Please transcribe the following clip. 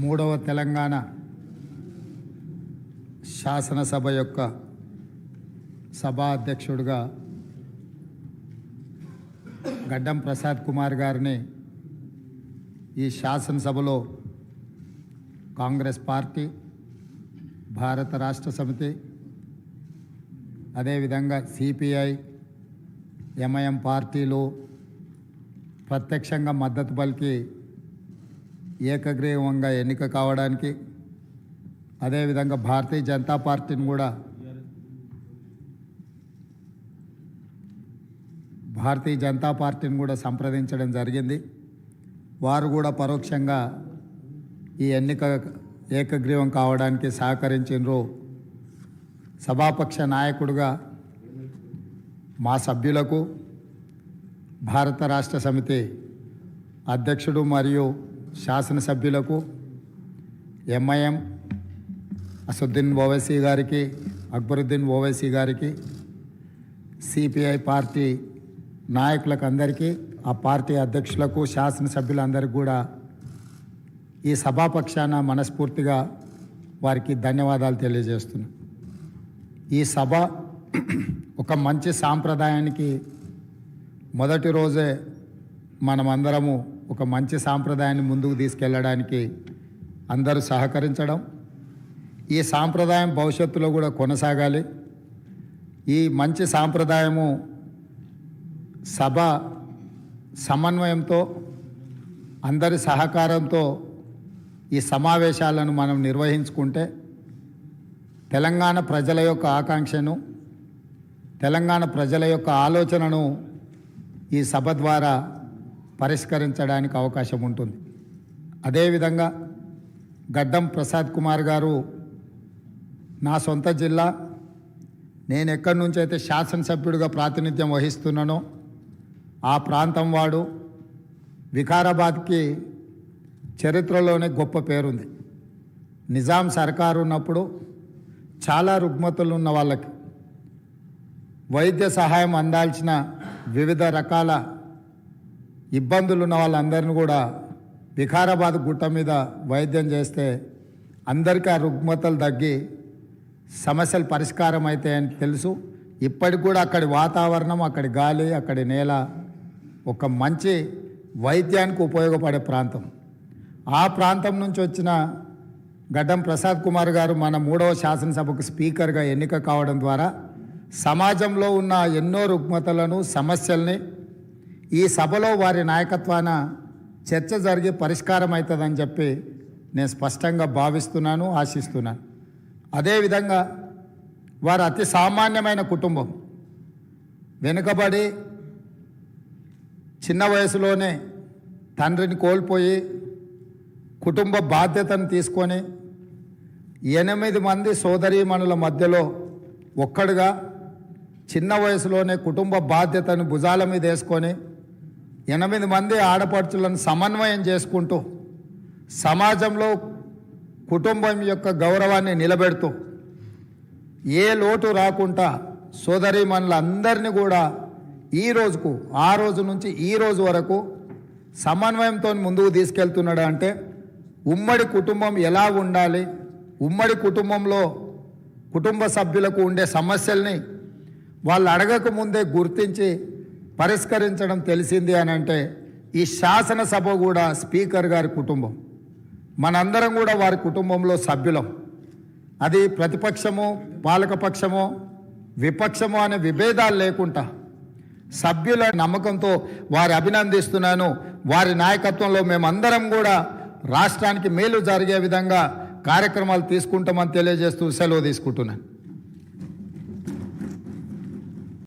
మూడవ తెలంగాణ శాసనసభ యొక్క సభాధ్యక్షుడిగా గడ్డం ప్రసాద్ కుమార్ గారిని ఈ శాసనసభలో కాంగ్రెస్ పార్టీ భారత రాష్ట్ర సమితి అదేవిధంగా సిపిఐ ఎంఐఎం పార్టీలు ప్రత్యక్షంగా మద్దతు పలికి ఏకగ్రీవంగా ఎన్నిక కావడానికి అదేవిధంగా భారతీయ జనతా పార్టీని కూడా భారతీయ జనతా పార్టీని కూడా సంప్రదించడం జరిగింది. వారు కూడా పరోక్షంగా ఈ ఎన్నిక ఏకగ్రీవం కావడానికి సహకరించినరు. సభాపక్ష నాయకుడుగా మా సభ్యులకు భారత రాష్ట్ర సమితి అధ్యక్షుడు మరియు శాసనసభ్యులకు ఎంఐఎం అసదుద్దీన్ ఓవైసీ గారికి అక్బరుద్దీన్ ఓవైసీ గారికి సిపిఐ పార్టీ నాయకులకు అందరికీ ఆ పార్టీ అధ్యక్షులకు శాసనసభ్యులందరికీ కూడా ఈ సభాపక్షాన మనస్ఫూర్తిగా వారికి ధన్యవాదాలు తెలియజేస్తున్నాను ఈ సభ ఒక మంచి సాంప్రదాయానికి మొదటి రోజే మనమందరము ఒక మంచి సాంప్రదాయాన్ని ముందుకు తీసుకెళ్ళడానికి అందరూ సహకరించడం ఈ సాంప్రదాయం భవిష్యత్తులో కూడా కొనసాగాలి. ఈ మంచి సాంప్రదాయము సభ సమన్వయంతో అందరి సహకారంతో ఈ సమావేశాలను మనం నిర్వహించుకుంటే తెలంగాణ ప్రజల యొక్క ఆకాంక్షను తెలంగాణ ప్రజల యొక్క ఆలోచనను ఈ సభ ద్వారా పరిష్కరించడానికి అవకాశం ఉంటుంది. అదేవిధంగా గడ్డం ప్రసాద్ కుమార్ గారు నా సొంత జిల్లా. నేను ఎక్కడి నుంచి అయితే శాసనసభ్యుడిగా ప్రాతినిధ్యం వహిస్తున్నానో ఆ ప్రాంతం వాడు వికారాబాద్కి చరిత్రలోనే గొప్ప పేరుంది. నిజాం సర్కారు ఉన్నప్పుడు చాలా రుగ్మతులు ఉన్న వాళ్ళకి వైద్య సహాయం అందాల్సిన వివిధ రకాల ఇబ్బందులు ఉన్న వాళ్ళందరిని కూడా వికారాబాద్ గుట్ట మీద వైద్యం చేస్తే అందరికీ ఆ రుగ్మతలు తగ్గి సమస్యలు పరిష్కారం అవుతాయని తెలుసు. ఇప్పటికి కూడా అక్కడి వాతావరణం అక్కడి గాలి అక్కడి నేల ఒక మంచి వైద్యానికి ఉపయోగపడే ప్రాంతం. ఆ ప్రాంతం నుంచి వచ్చిన గడ్డం ప్రసాద్ కుమార్ గారు మన మూడవ శాసనసభకు స్పీకర్గా ఎన్నిక కావడం ద్వారా సమాజంలో ఉన్న ఎన్నో రుగ్మతలను సమస్యల్ని ఈ సభలో వారి నాయకత్వాన చర్చ జరిగి పరిష్కారం అవుతుందని చెప్పి నేను స్పష్టంగా భావిస్తున్నాను ఆశిస్తున్నాను. అదేవిధంగా వారు అతి సామాన్యమైన కుటుంబం. వెనుకబడి చిన్న వయసులోనే తండ్రిని కోల్పోయి కుటుంబ బాధ్యతను తీసుకొని ఎనిమిది మంది సోదరీమణుల మధ్యలో ఒక్కడుగా చిన్న వయసులోనే కుటుంబ బాధ్యతను భుజాల మీద వేసుకొని ఎనిమిది మంది ఆడపడుచులను సమన్వయం చేసుకుంటూ సమాజంలో కుటుంబం యొక్క గౌరవాన్ని నిలబెడుతూ ఏ లోటు రాకుండా సోదరీమణులందరినీ కూడా ఈ రోజుకు ఆ రోజు నుంచి ఈ రోజు వరకు సమన్వయంతో ముందుకు తీసుకెళ్తున్నాడు అంటే ఉమ్మడి కుటుంబం ఎలా ఉండాలి? ఉమ్మడి కుటుంబంలో కుటుంబ సభ్యులకు ఉండే సమస్యల్ని వాళ్ళు అడగక ముందే గుర్తించి పరిష్కరించడం తెలిసింది అని అంటే ఈ శాసనసభ కూడా స్పీకర్ గారి కుటుంబం. మనందరం కూడా వారి కుటుంబంలో సభ్యులం. అది ప్రతిపక్షము పాలకపక్షము విపక్షము అనే విభేదాలు లేకుండా సభ్యుల నమ్మకంతో వారి అభినందిస్తున్నాను. వారి నాయకత్వంలో మేమందరం కూడా రాష్ట్రానికి మేలు జరిగే విధంగా కార్యక్రమాలు తీసుకుంటామని తెలియజేస్తూ సెలవు తీసుకుంటున్నాను.